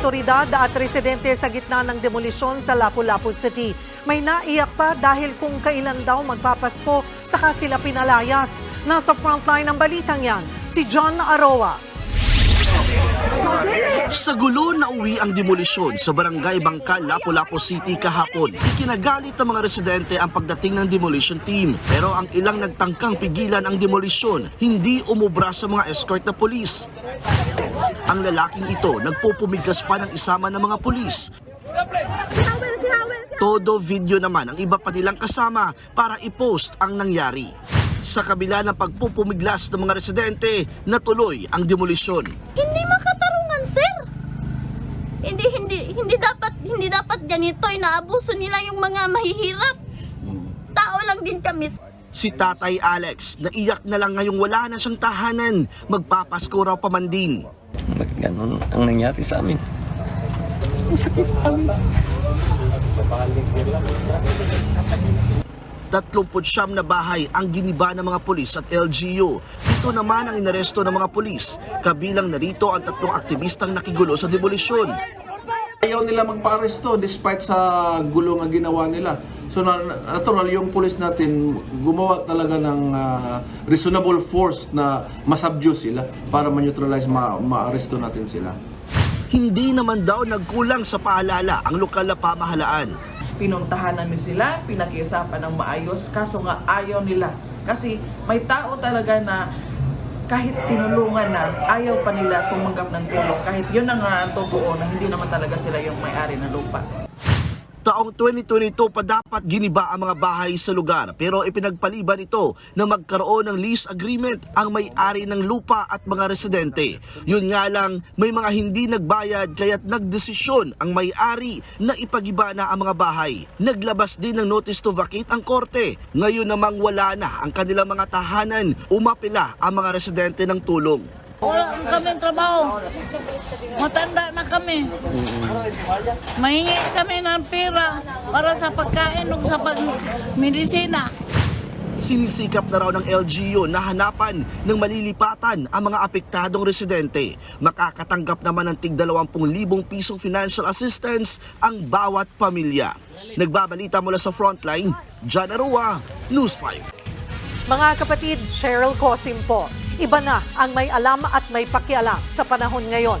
otoridad at residente sa gitna ng demolisyon sa Lapu-Lapu City. May naiyak pa dahil kung kailan daw magpapasko saka sila pinalayas. Nasa frontline ng balitang yan, si John Aroa. Sa gulo na uwi ang demolisyon sa barangay Bangkal, Lapu-Lapu City kahapon. Ikinagalit ng mga residente ang pagdating ng demolition team. Pero ang ilang nagtangkang pigilan ang demolisyon, hindi umubra sa mga escort na polis. Ang lalaking ito nagpupumiglas pa ng isama ng mga polis. Todo video naman ang iba pa nilang kasama para i-post ang nangyari. Sa kabila ng pagpupumiglas ng mga residente, natuloy ang demolisyon. Hindi. Hindi hindi hindi dapat hindi dapat ganito inaabuso nila yung mga mahihirap. Tao lang din kami. Si Tatay Alex, naiyak na lang ngayong wala na siyang tahanan. Magpapasko raw pa man din. Bakit ganun ang nangyari sa amin? Ang sakit sa amin. 39 na bahay ang giniba ng mga pulis at LGU. Ito naman ang inaresto ng mga pulis. Kabilang narito ang tatlong aktivistang nakigulo sa demolisyon. Ayaw nila magpa-aresto despite sa gulo nga ginawa nila. So na, natural yung police natin gumawa talaga ng ah, reasonable force na masubdue sila para ma-neutralize, ma- ma-aresto natin sila. Hindi naman daw nagkulang sa paalala ang lokal na pamahalaan. Pinuntahan namin sila, pinakiusapan ng maayos, kaso nga ayaw nila. Kasi may tao talaga na kahit tinulungan na, ayaw pa nila tumanggap ng tulong. Kahit yun ang nga ang totoo na hindi naman talaga sila yung may-ari ng lupa. Taong 2022 pa dapat giniba ang mga bahay sa lugar pero ipinagpaliban ito na magkaroon ng lease agreement ang may-ari ng lupa at mga residente. Yun nga lang, may mga hindi nagbayad kaya't nagdesisyon ang may-ari na ipagiba na ang mga bahay. Naglabas din ng notice to vacate ang korte. Ngayon namang wala na ang kanilang mga tahanan, umapila ang mga residente ng tulong. Wala kami trabaho. Matanda na kami. Mahingi kami ng pera para sa pagkain o sa pag-medisina. Sinisikap na raw ng LGU na hanapan ng malilipatan ang mga apektadong residente. Makakatanggap naman ng tig 20,000 pisong financial assistance ang bawat pamilya. Nagbabalita mula sa frontline, John Arua, News 5. Mga kapatid, Cheryl Cosim po. Iba na ang may alam at may pakialam sa panahon ngayon.